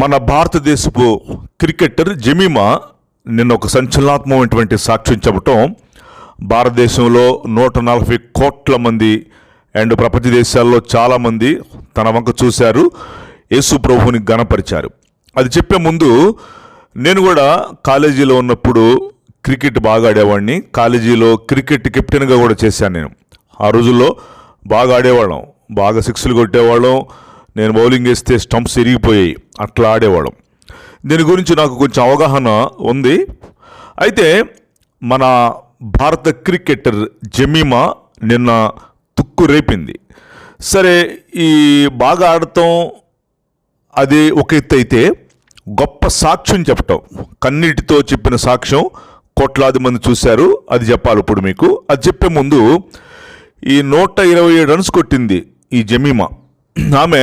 మన భారతదేశపు cricketer Jemimah నిన్న ఒక సంచలనాత్మకమైనటువంటి సాక్ష్యం చెప్పటం భారతదేశంలో నూట నలభై కోట్ల మంది అండ్ ప్రపంచ దేశాల్లో చాలామంది తన వంక చూశారు యేసు ప్రభువుని గణపరిచారు. అది చెప్పే ముందు నేను కూడా కాలేజీలో ఉన్నప్పుడు క్రికెట్ బాగా ఆడేవాడిని. కాలేజీలో క్రికెట్ కెప్టెన్గా కూడా చేశాను నేను. ఆ రోజుల్లో బాగా ఆడేవాళ్ళం. బాగా సిక్స్లు కొట్టేవాళ్ళం. నేను బౌలింగ్ వేస్తే స్టంప్స్ ఇరిగిపోయాయి. అట్లా ఆడేవాళ్ళం. దీని గురించి నాకు కొంచెం అవగాహన ఉంది. అయితే మన భారత క్రికెటర్ జమీమా నిన్న తుక్కు రేపింది. సరే ఈ బాగా ఆడటం అది ఒక ఎత్తు అయితే గొప్ప సాక్ష్యం చెప్పటం. కన్నీటితో చెప్పిన సాక్ష్యం కోట్లాది మంది చూశారు. అది చెప్పాలి ఇప్పుడు మీకు. అది చెప్పే ముందు ఈ నూట ఇరవై ఏడు రన్స్ కొట్టింది ఈ జమీమా. ఆమె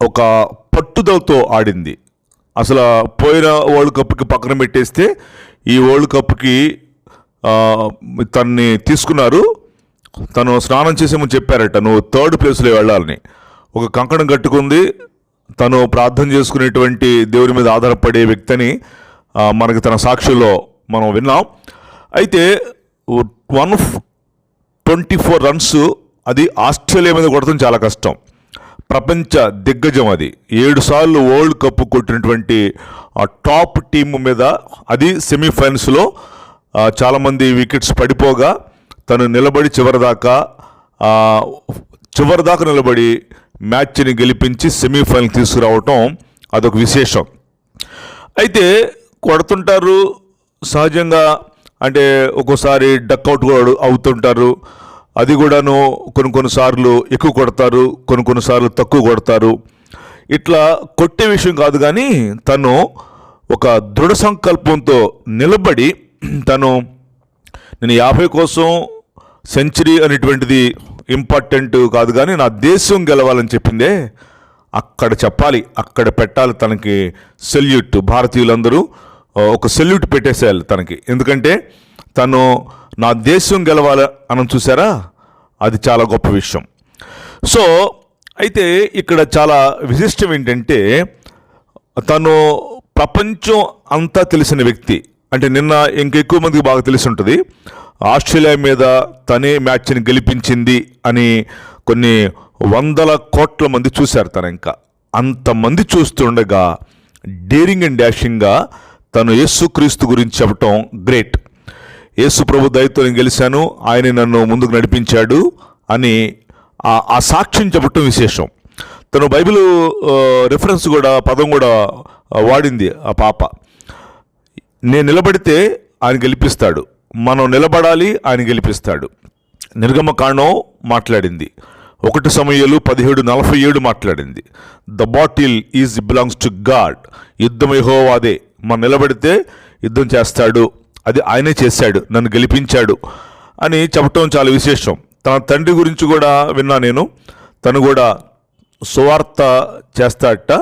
ఒక పట్టుదలతో ఆడింది. అసలు పోయిన వరల్డ్ కప్కి పక్కన పెట్టేస్తే ఈ వరల్డ్ కప్కి తన్ని తీసుకున్నారు. తను స్నానం చేసేమని చెప్పారట నువ్వు థర్డ్ ప్లేస్లో వెళ్ళాలని. ఒక కంకణం కట్టుకుంది. తను ప్రార్థన చేసుకునేటువంటి దేవుని మీద ఆధారపడే వ్యక్తిని ఆ, మనకి తన సాక్షిలో మనం విన్నాం. అయితే వన్ ట్వంటీ ఫోర్ రన్స్ అది ఆస్ట్రేలియా మీద కొడటం చాలా కష్టం. ప్రపంచ దిగ్గజం అది. ఏడు సార్లు వరల్డ్ కప్ కొట్టినటువంటి టాప్ టీం మీద అది సెమీఫైనల్స్లో చాలామంది వికెట్స్ పడిపోగా తను నిలబడి చివరిదాకా చివరిదాకా నిలబడి మ్యాచ్ని గెలిపించి సెమీఫైనల్ తీసుకురావటం అదొక విశేషం. అయితే కొడుతుంటారు సహజంగా అంటే ఒక్కోసారి డక్అవుట్ కూడా అవుతుంటారు. అది కూడాను కొన్ని కొన్నిసార్లు ఎక్కువ కొడతారు కొన్ని కొన్నిసార్లు తక్కువ కొడతారు. ఇట్లా కొట్టే విషయం కాదు కానీ తను ఒక దృఢ సంకల్పంతో నిలబడి తను నేను యాభై కోసం సెంచరీ అనేటువంటిది ఇంపార్టెంట్ కాదు కానీ నా దేశం గెలవాలని చెప్పిందే అక్కడ చెప్పాలి అక్కడ పెట్టాలి తనకి సెల్యూట్. భారతీయులందరూ ఒక సెల్యూట్ పెట్టేసేయాలి తనకి. ఎందుకంటే తను నా దేశం గెలవాలి అని చూసారా? అది చాలా గొప్ప విషయం. సో అయితే ఇక్కడ చాలా విశిష్టం ఏంటంటే తను ప్రపంచం అంతా తెలిసిన వ్యక్తి. అంటే నిన్న ఇంకెక్కువ మందికి బాగా తెలిసి ఉంటుంది ఆస్ట్రేలియా మీద తనే మ్యాచ్ని గెలిపించింది అని కొన్ని వందల కోట్ల మంది చూశారు తన ఇంకా. అంతమంది చూస్తుండగా డేరింగ్ అండ్ డాషింగ్గా తను యేసుక్రీస్తు గురించి చెప్పటం గ్రేట్. యేసు ప్రభు దయతో నేను గెలిచాను ఆయన నన్ను ముందుకు నడిపించాడు అని ఆ- సాక్ష్యం చెప్పటం విశేషం. తను బైబిల్ రిఫరెన్స్ కూడా పదం కూడా వాడింది ఆ పాప. నేను నిలబడితే ఆయన గెలిపిస్తాడు మనం నిలబడాలి ఆయన గెలిపిస్తాడు నిర్గమకాండం మాట్లాడింది. ఒకటి సమయాలు పదిహేడు నలభై ఏడు మాట్లాడింది. The battle is belongs to God యుద్ధం యెహోవాదే మనం నిలబడితే యుద్ధం చేస్తాడు అది ఆయనే చేశాడు నన్ను గెలిపించాడు అని చెప్పటం చాలా విశేషం. తన తండ్రి గురించి కూడా విన్నా నేను. తను కూడా సువార్త చేస్తాట.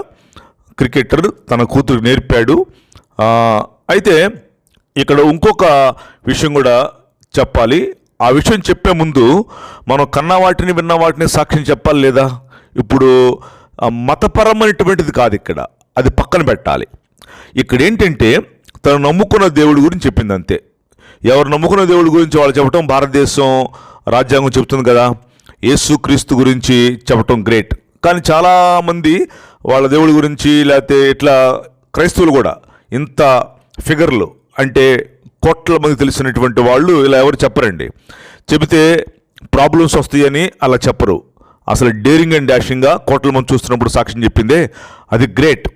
క్రికెటర్ తన కూతురు నేర్పాడు. అయితే ఇక్కడ ఇంకొక విషయం కూడా చెప్పాలి. ఆ విషయం చెప్పే ముందు మనం కన్న వాటిని విన్న వాటిని సాక్ష్యం చెప్పాలి లేదా? ఇప్పుడు మతపరమైనటువంటిది కాదు ఇక్కడ. అది పక్కన పెట్టాలి. ఇక్కడ ఏంటంటే తను నమ్ముకున్న దేవుడి గురించి చెప్పింది అంతే ఎవరు నమ్ముకున్న దేవుడి గురించి వాళ్ళు చెప్పటం భారతదేశం రాజ్యాంగం చెబుతుంది కదా. యేసుక్రీస్తు గురించి చెప్పటం గ్రేట్. కానీ చాలామంది వాళ్ళ దేవుడి గురించి లేకపోతే ఇట్లా క్రైస్తవులు కూడా ఇంత ఫిగర్లు అంటే కోట్ల మంది తెలిసినటువంటి వాళ్ళు ఇలా ఎవరు చెప్పరండి. చెబితే ప్రాబ్లమ్స్ వస్తాయని అలా చెప్పరు. అసలు డేరింగ్ అండ్ డాషింగ్గా కోట్ల మంది చూస్తున్నప్పుడు సాక్ష్యం చెప్పిందే. అది గ్రేట్.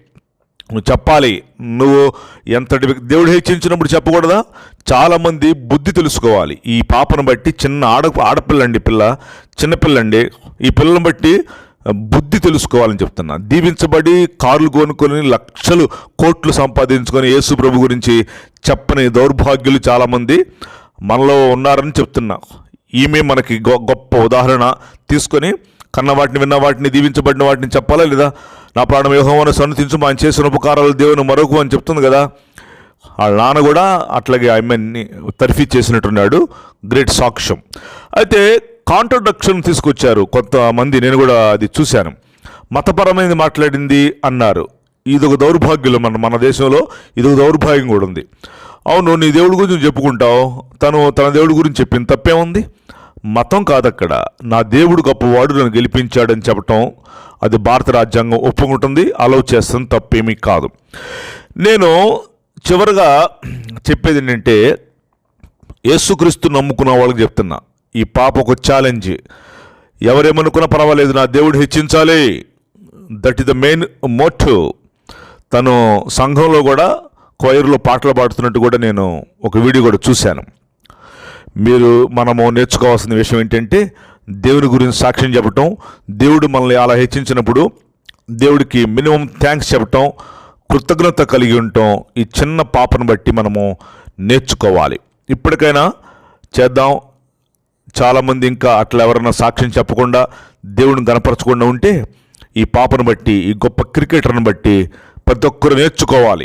నువ్వు చెప్పాలి. నువ్వు ఎంతటి దేవుడు హెచ్చించినప్పుడు చెప్పకూడదా? చాలామంది బుద్ధి తెలుసుకోవాలి. ఈ పాపను బట్టి చిన్న ఆడ ఆడపిల్లండి పిల్ల చిన్నపిల్లండి ఈ పిల్లని బట్టి బుద్ధి తెలుసుకోవాలని చెప్తున్నా. దీవించబడి కార్లు కొనుక్కొని లక్షలు కోట్లు సంపాదించుకొని యేసు ప్రభు గురించి చెప్పని దౌర్భాగ్యులు చాలామంది మనలో ఉన్నారని చెప్తున్నా. ఈమె మనకి గొ- గొప్ప ఉదాహరణ తీసుకొని కన్న వాటిని విన్న వాటిని దీవించబడిన వాటిని చెప్పాలా లేదా? నా ప్రాణం యోహోమని సన్నతించు ఆయన చేసిన ఉపకారాలు దేవుని మరొక అని చెప్తుంది కదా. వాళ్ళ నాన్న కూడా అట్లాగే ఆమెని తర్ఫీ చేసినట్టున్నాడు. గ్రేట్ సాక్ష్యం. అయితే కాంట్రడక్షన్ తీసుకొచ్చారు కొంతమంది. నేను కూడా అది చూశాను. మతపరమైనది మాట్లాడింది అన్నారు. ఇది ఒక దౌర్భాగ్యం మన మన దేశంలో ఇది ఒక దౌర్భాగ్యం కూడా ఉంది. అవును నీ దేవుడి గురించి చెప్పుకుంటావు. తను తన దేవుడి గురించి చెప్పింది తప్పేముంది మతం కాదక్కడ. నా దేవుడు గొప్పవాడు నన్ను గెలిపించాడని చెప్పటం అది భారత రాజ్యాంగం ఒప్పుకుంటుంది అలౌ చేస్తుంది తప్పేమీ కాదు. నేను చివరిగా చెప్పేది ఏంటంటే యేసుక్రీస్తు నమ్ముకున్న వాళ్ళకి చెప్తున్నా ఈ పాప ఒక ఛాలెంజ్ ఎవరేమనుకున్నా పర్వాలేదు నా దేవుడు హెచ్చించాలి. That is the main motive తను సంఘంలో కూడా కొయిర్లో పాటలు పాడుతున్నట్టు కూడా నేను ఒక వీడియో కూడా చూశాను. మీరు మనము నేర్చుకోవాల్సిన విషయం ఏంటంటే దేవుని గురించి సాక్ష్యం చెప్పటం దేవుడు మనల్ని అలా హెచ్చించినప్పుడు దేవుడికి మినిమం థ్యాంక్స్ చెప్పటం కృతజ్ఞత కలిగి ఉండటం ఈ చిన్న పాపను బట్టి మనము నేర్చుకోవాలి. ఇప్పటికైనా చేద్దాం. చాలామంది ఇంకా అట్లా ఎవరైనా సాక్ష్యం చెప్పకుండా దేవుడిని గనపరచకుండా ఉంటే ఈ పాపను బట్టి ఈ గొప్ప క్రికెటర్ని బట్టి ప్రతి ఒక్కరు నేర్చుకోవాలి.